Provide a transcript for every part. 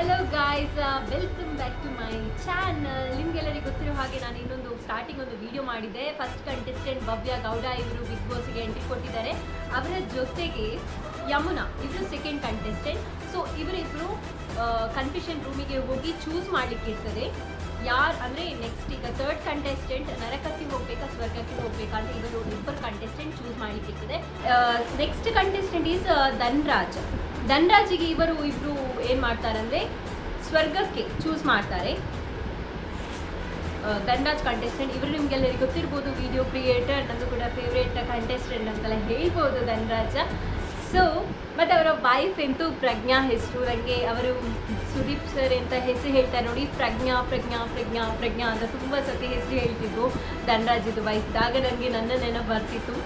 Hello guys welcome back to my channel ನಿಮ್ಗೆಲ್ಲರಿಗೂ ಗೊತ್ತಿರೋ ಹಾಗೆ ನಾನು ಇನ್ನೊಂದು ಸ್ಟಾರ್ಟಿಂಗ್ ಒಂದು ವಿಡಿಯೋ ಮಾಡಿದೆ ಫಸ್ಟ್ ಕಂಟೆಸ್ಟೆಂಟ್ ಭವ್ಯ ಗೌಡ ಇವರು ಬಿಗ್ ಬಾಸ್ಗೆ ಎಂಟ್ರಿ ಕೊಟ್ಟಿದ್ದಾರೆ. ಅವರ ಜೊತೆಗೆ ಯಮುನಾ, ಇವರು ಸೆಕೆಂಡ್ ಕಂಟೆಸ್ಟೆಂಟ್ ಸೊ ಇವರಿಬ್ಬರು ಕನ್ಫ್ಯೂಷನ್ ರೂಮಿಗೆ ಹೋಗಿ ಚೂಸ್ ಮಾಡ್ಲಿಕ್ಕೆ ಇರ್ತದೆ. ಯಾರು ಅಂದರೆ ನೆಕ್ಸ್ಟ್ ಈಗ ಥರ್ಡ್ ಕಂಟೆಸ್ಟೆಂಟ್ ನರಕಕ್ಕೆ ಹೋಗ್ಬೇಕಾ, ಸ್ವರ್ಗಕ್ಕೆ ಹೋಗ್ಬೇಕಾ ಅಂತ ಇವರು ಇಬ್ಬರು ಕಂಟೆಸ್ಟೆಂಟ್ ಚೂಸ್ ಮಾಡ್ಲಿಕ್ಕೆ ಇರ್ತದೆ. Next contestant is Dhanraj. ಧನ್ರಾಜಿಗೆ ಇವರು ಇಬ್ರು ಏನ್ ಮಾಡ್ತಾರಂದ್ರೆ ಸ್ವರ್ಗಕ್ಕೆ ಚೂಸ್ ಮಾಡ್ತಾರೆ. ಧನರಾಜ್ ಕಂಟೆಸ್ಟೆಂಟ್ ಇವರು ನಿಮ್ಗೆಲ್ಲರಿಗೆ ಗೊತ್ತಿರ್ಬೋದು ವಿಡಿಯೋ ಕ್ರಿಯೇಟರ್ ನಂದು ಕೂಡ ಫೇವ್ರೇಟ್ ಕಂಟೆಸ್ಟೆಂಟ್ ಅಂತೆಲ್ಲ ಹೇಳ್ಬೋದು ಧನರಾಜ. ಸೊ ಮತ್ತು ಅವರ ವೈಫ್ ಎಂತೂ ಪ್ರಜ್ಞಾ ಹೆಸರು. ನನಗೆ ಅವರು ಸುದೀಪ್ ಸರ್ ಅಂತ ಹೆಸರು ಹೇಳ್ತಾರೆ ನೋಡಿ, ಪ್ರಜ್ಞಾ ಪ್ರಜ್ಞಾ ಪ್ರಜ್ಞಾ ಪ್ರಜ್ಞಾ ಅಂತ ತುಂಬ ಸತಿ ಹೆಸರು ಹೇಳ್ತಿದ್ರು ಧನರಾಜಿದು ಆಗ ನನಗೆ ನನ್ನ ನೆನಪು ಬರ್ತಿತ್ತು.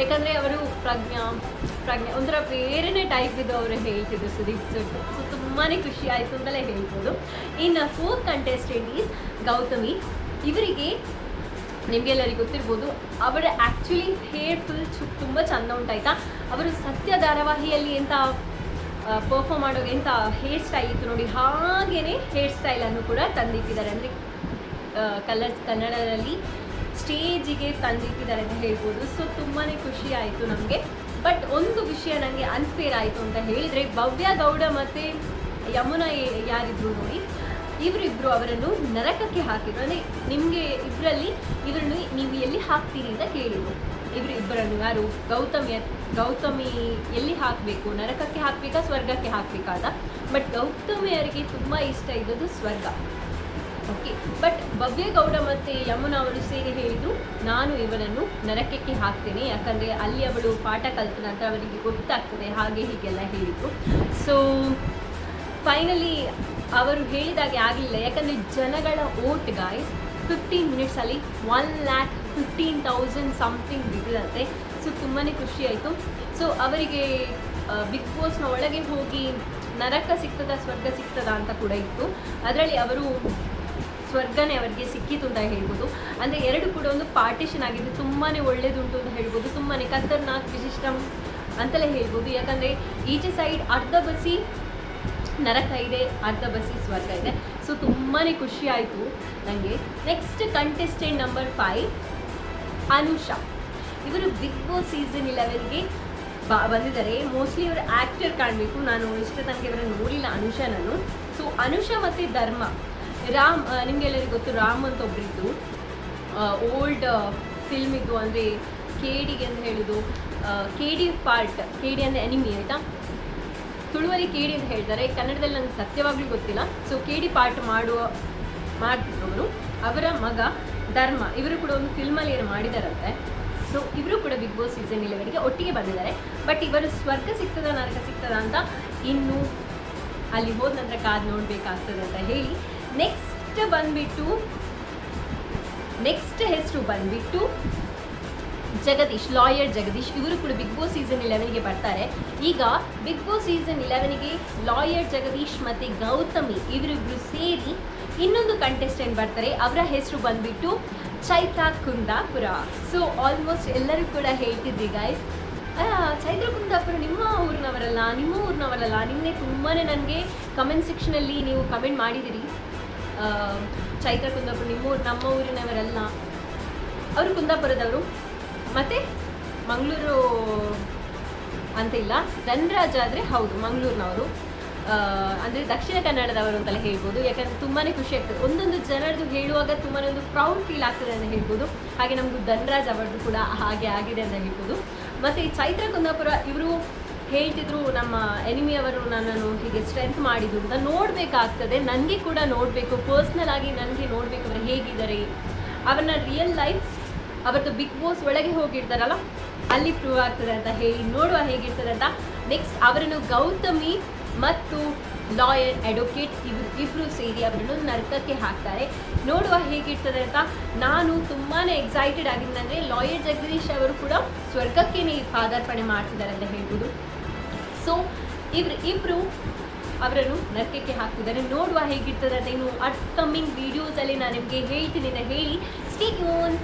ಯಾಕಂದರೆ ಅವರು ಪ್ರಜ್ಞಾ, ಪ್ರಜ್ಞೆ, ಒಂಥರ ಬೇರೆನೇ ಟೈಪ್ ಇದು ಅವರು ಹೇಳ್ತಿದ್ರು ಸುದೀಪ್ ಸುಟ್ಟು. ಸೊ ತುಂಬಾ ಖುಷಿ ಆಯಿತು ಅಂತಲೇ ಹೇಳ್ಬೋದು. ಇನ್ನು ಫೋರ್ತ್ ಕಂಟೆಸ್ಟೆಂಟ್ ಈಸ್ ಗೌತಮಿ. ಇವರಿಗೆ ನಿಮಗೆಲ್ಲರಿಗೂ ಗೊತ್ತಿರ್ಬೋದು, ಅವರ ಆ್ಯಕ್ಚುಲಿ ಹೇರ್ ಫುಲ್ ಚು, ತುಂಬ ಚಂದ ಉಂಟಾಯ್ತಾ? ಅವರು ಸತ್ಯ ಧಾರಾವಾಹಿಯಲ್ಲಿ ಎಂಥ ಪರ್ಫಾರ್ಮ್ ಮಾಡೋ ಎಂಥ ಹೇರ್ ಸ್ಟೈಲ್ ಇತ್ತು ನೋಡಿ, ಹಾಗೇನೆ ಹೇರ್ ಸ್ಟೈಲನ್ನು ಕೂಡ ತಂದಿಟ್ಟಿದ್ದಾರೆ. ಅಂದರೆ ಕಲರ್ಸ್, ಕನ್ನಡದಲ್ಲಿ ಸ್ಟೇಜಿಗೆ ತಂದಿಟ್ಟಿದ್ದಾರೆ ಅಂತ ಹೇಳ್ಬೋದು. ಸೊ ತುಂಬಾ ಖುಷಿ ಆಯಿತು ನಮಗೆ. ಬಟ್ ಒಂದು ವಿಷಯ ನನಗೆ ಅನ್ಫೇರ್ ಆಯಿತು ಅಂತ ಹೇಳಿದರೆ, ಭವ್ಯ ಗೌಡ ಮತ್ತು ಯಮುನಾ ಯಾರಿದ್ರು ನೋಡಿ ಇವರಿಬ್ಬರು ಅವರನ್ನು ನರಕಕ್ಕೆ ಹಾಕಿದ್ರು. ಅಂದರೆ ನಿಮಗೆ ಇದರಲ್ಲಿ ಇವರನ್ನು ನೀವು ಎಲ್ಲಿ ಹಾಕ್ತೀರಿ ಅಂತ ಕೇಳಿದ್ರು. ಇವರು ಇಬ್ಬರನ್ನು ಯಾರು ಗೌತಮಿ ಗೌತಮಿ ಎಲ್ಲಿ ಹಾಕಬೇಕು? ನರಕಕ್ಕೆ ಹಾಕಬೇಕಾ, ಸ್ವರ್ಗಕ್ಕೆ ಹಾಕಬೇಕಾದ? ಬಟ್ ಗೌತಮಿಯರಿಗೆ ತುಂಬ ಇಷ್ಟ ಇದ್ದದ್ದು ಸ್ವರ್ಗ. ಓಕೆ ಬಟ್ ಭವ್ಯಗೌಡ ಮತ್ತು ಯಮುನಾ ಅವರು ಸೇರಿ ಹೇಳಿದ್ರು ನಾನು ಇವನನ್ನು ನರಕಕ್ಕೆ ಹಾಕ್ತೇನೆ, ಯಾಕಂದರೆ ಅಲ್ಲಿ ಅವಳು ಪಾಠ ಕಲಿತ ನಂತರ ಅವರಿಗೆ ಗೊತ್ತಾಗ್ತದೆ, ಹಾಗೆ ಹೀಗೆಲ್ಲ ಹೇಳಿದರು. ಸೊ ಫೈನಲಿ ಅವರು ಹೇಳಿದಾಗೆ ಆಗಲಿಲ್ಲ, ಯಾಕಂದರೆ ಜನಗಳ vote guys fifteen ಮಿನಿಟ್ಸಲ್ಲಿ one lakh fifteen thousand something ಬಿದ್ದಿದಂತೆ so ತುಂಬಾ ಖುಷಿ ಆಯಿತು. ಸೊ ಅವರಿಗೆ ಬಿಗ್ ಬಾಸ್ನ ಒಳಗೆ ಹೋಗಿ ನರಕ ಸಿಗ್ತದ, ಸ್ವರ್ಗ ಸಿಗ್ತದ ಅಂತ ಕೂಡ ಇತ್ತು. ಅದರಲ್ಲಿ ಅವರು ಸ್ವರ್ಗನೇ ಅವರಿಗೆ ಸಿಕ್ಕಿತು ಅಂತ ಹೇಳ್ಬೋದು. ಅಂದರೆ ಎರಡು ಕೂಡ ಒಂದು ಪಾರ್ಟಿಷನ್ ಆಗಿದೆ ತುಂಬಾ ಒಳ್ಳೆಯದುಂಟು ಅಂತ ಹೇಳ್ಬೋದು. ತುಂಬಾ ಖತರ್ನಾಕ್ ವಿಶಿಷ್ಟಂ ಅಂತಲೇ ಹೇಳ್ಬೋದು. ಯಾಕಂದರೆ ಈಚೆ ಸೈಡ್ ಅರ್ಧ ಬಸಿ ನರಕ ಇದೆ, ಅರ್ಧ ಬಸಿ ಸ್ವರ್ಗ ಇದೆ. ಸೊ ತುಂಬಾ ಖುಷಿ ಆಯಿತು ನನಗೆ next contestant number five Anusha. ಇವರು ಬಿಗ್ ಬಾಸ್ ಸೀಸನ್ ಇಲೆವೆನ್ಗೆ ಬಾ, ಬಂದಿದ್ದಾರೆ. ಮೋಸ್ಟ್ಲಿ ಇವರು ಆ್ಯಕ್ಟರ್ ಕಾಣಬೇಕು. ನಾನು ಇಷ್ಟ ತನಕ ಇವರನ್ನು ನೋಡಿಲ್ಲ ಅನುಷಾ ನಾನು ಸೊ ಅನುಷಾ ಮತ್ತು ಧರ್ಮ. ರಾಮ್ ನಿಮಗೆಲ್ಲರಿಗೂ ಗೊತ್ತು, ರಾಮ್ ಅಂತ ಒಬ್ಬರಿದ್ದು ಓಲ್ಡ್ ಫಿಲ್ಮ್ ಇದು ಅಂದರೆ ಕೇಡಿಗೆ ಅಂತ ಹೇಳಿದ್ದು. K D part K D ಅಂದರೆ ಎನಿಮಿ ಆಯಿತಾ? ತುಳುವಲ್ಲಿ ಡಿ ಅಂತ ಹೇಳ್ತಾರೆ. ಕನ್ನಡದಲ್ಲಿ ನನಗೆ ಸತ್ಯವಾಗಲೂ ಗೊತ್ತಿಲ್ಲ. ಸೊ ಕೆ ಡಿ ಪಾರ್ಟ್ ಮಾಡುವ ಮಾಡ್ತಿದ್ರು ಅವರು ಅವರ ಮಗ ಧರ್ಮ. ಇವರು ಕೂಡ ಒಂದು ಫಿಲ್ಮಲ್ಲಿ ಏನು ಮಾಡಿದಾರಂತೆ. ಸೊ ಇವರು ಕೂಡ ಬಿಗ್ ಬಾಸ್ ಸೀಸನ್ ಇಲೆವೆನ್ಗೆ ಒಟ್ಟಿಗೆ ಬಂದಿದ್ದಾರೆ. ಬಟ್ ಇವರು ಸ್ವರ್ಗ ಸಿಗ್ತದ, ನರಕ ಸಿಗ್ತದ ಅಂತ ಇನ್ನು ಅಲ್ಲಿ ಹೋದ ನಂತರ ಕಾದು ನೋಡಬೇಕಾಗ್ತದೆ ಅಂತ ಹೇಳಿ ನೆಕ್ಸ್ಟ್ ಬಂದ್ಬಿಟ್ಟು ನೆಕ್ಸ್ಟ್ ಹೆಸರು ಬಂದ್ಬಿಟ್ಟು ಜಗದೀಶ್ ಲಾಯರ್ ಜಗದೀಶ್. ಇವರು ಕೂಡ ಬಿಗ್ ಬಾಸ್ ಸೀಸನ್ ಇಲೆವೆನ್ಗೆ ಬರ್ತಾರೆ. ಈಗ ಬಿಗ್ ಬಾಸ್ ಸೀಸನ್ ಇಲೆವೆನ್ಗೆ ಲಾಯರ್ ಜಗದೀಶ್ ಮತ್ತು ಗೌತಮಿ ಇವರಿಬ್ರು ಸೇರಿ ಇನ್ನೊಂದು ಕಂಟೆಸ್ಟೆಂಟ್ ಬರ್ತಾರೆ. ಅವರ ಹೆಸರು ಬಂದ್ಬಿಟ್ಟು ಚೈತ್ರ ಕುಂದಾಪುರ. ಸೊ ಆಲ್ಮೋಸ್ಟ್ ಎಲ್ಲರೂ ಕೂಡ ಹೇಳ್ತಿದ್ರಿ ಗಾಯ್ಸ್ ಚೈತ್ರ ಕುಂದಾಪುರ, ನಿಮ್ಮ ಊರಿನವರಲ್ಲ ನಿಮ್ಮ ಊರಿನವರಲ್ಲ, ನಿನ್ನೆ ತುಂಬಾ ನನಗೆ ಕಮೆಂಟ್ ಸೆಕ್ಷನಲ್ಲಿ ನೀವು ಕಮೆಂಟ್ ಮಾಡಿದಿರಿ. ಚೈತ್ರ ಕುಂದಾಪುರ ನಿಮ್ಮ ನಮ್ಮ ಊರಿನವರೆಲ್ಲ, ಅವರು ಕುಂದಾಪುರದವರು. ಮತ್ತು ಮಂಗಳೂರು ಅಂತ ಇಲ್ಲ, ಧನರಾಜ್ ಆದರೆ ಹೌದು, ಮಂಗಳೂರಿನವರು. ಅಂದರೆ ದಕ್ಷಿಣ ಕನ್ನಡದವರು ಅಂತಲೇ ಹೇಳ್ಬೋದು. ಯಾಕಂದರೆ ತುಂಬಾ ಖುಷಿ ಆಗ್ತದೆ. ಒಂದೊಂದು ಜನರದು ಹೇಳುವಾಗ ತುಂಬಾ ಒಂದು ಪ್ರೌಡ್ ಫೀಲ್ ಆಗ್ತದೆ ಅಂತ ಹೇಳ್ಬೋದು. ಹಾಗೆ ನಮಗೂ ಧನರಾಜ್ ಅವರದ್ದು ಕೂಡ ಹಾಗೆ ಆಗಿದೆ ಅಂತ ಹೇಳ್ಬೋದು. ಮತ್ತು ಚೈತ್ರ ಕುಂದಾಪುರ ಇವರು ಹೇಳ್ತಿದ್ರು, ನಮ್ಮ ಎನಿಮಿ ಅವರು ನನ್ನನ್ನು ಹೀಗೆ ಸ್ಟ್ರೆಂತ್ ಮಾಡಿದ್ರು ಅಂತ ನೋಡಬೇಕಾಗ್ತದೆ. ನನಗೆ ಕೂಡ ನೋಡಬೇಕು ಪರ್ಸ್ನಲ್ ಆಗಿ ನನಗೆ ನೋಡಬೇಕು ಅವರು ಹೇಗಿದ್ದಾರೆ. ಅವರನ್ನ ರಿಯಲ್ ಲೈಫ್ ಅವರದ್ದು ಬಿಗ್ ಬಾಸ್ ಒಳಗೆ ಹೋಗಿರ್ತಾರಲ್ಲ, ಅಲ್ಲಿ ಪ್ರೂವ್ ಆಗ್ತದೆ ಅಂತ ಹೇಳಿ ನೋಡುವ ಹೇಗಿರ್ತದೆ ಅಂತ. ನೆಕ್ಸ್ಟ್ ಅವರನ್ನು ಗೌತಮಿ ಮತ್ತು ಲಾಯರ್ ಅಡ್ವೊಕೇಟ್ ಇವರು ಇಬ್ಬರು ಸೇರಿ ಅವರನ್ನು ನರಕಕ್ಕೆ ಹಾಕ್ತಾರೆ. ನೋಡುವ ಹೇಗಿರ್ತದೆ ಅಂತ. ನಾನು ತುಂಬಾ ಎಕ್ಸೈಟೆಡ್ ಆಗಿದ್ದಂದರೆ ಲಾಯರ್ ಜಗದೀಶ್ ಅವರು ಕೂಡ ಸ್ವರ್ಗಕ್ಕೇನೆ ಪಾದಾರ್ಪಣೆ ಮಾಡ್ತಿದ್ದಾರೆ ಅಂತ ಹೇಳ್ಬೋದು. ಸೊ, ಇವ್ರು ಇಬ್ಬರು ಅವರನ್ನು ನರಕಕ್ಕೆ ಹಾಕ್ತಿದ್ದಾರೆ ನೋಡುವ ಹೇಗಿರ್ತದೆ ಅದೇನು ಅಪ್ಕಮಿಂಗ್ ವೀಡಿಯೋಸಲ್ಲಿ ನಾನು ನಿಮಗೆ ಹೇಳ್ತೀನಿ ಅಂತ ಹೇಳಿ ಸ್ಟೇ ಟ್ಯೂನ್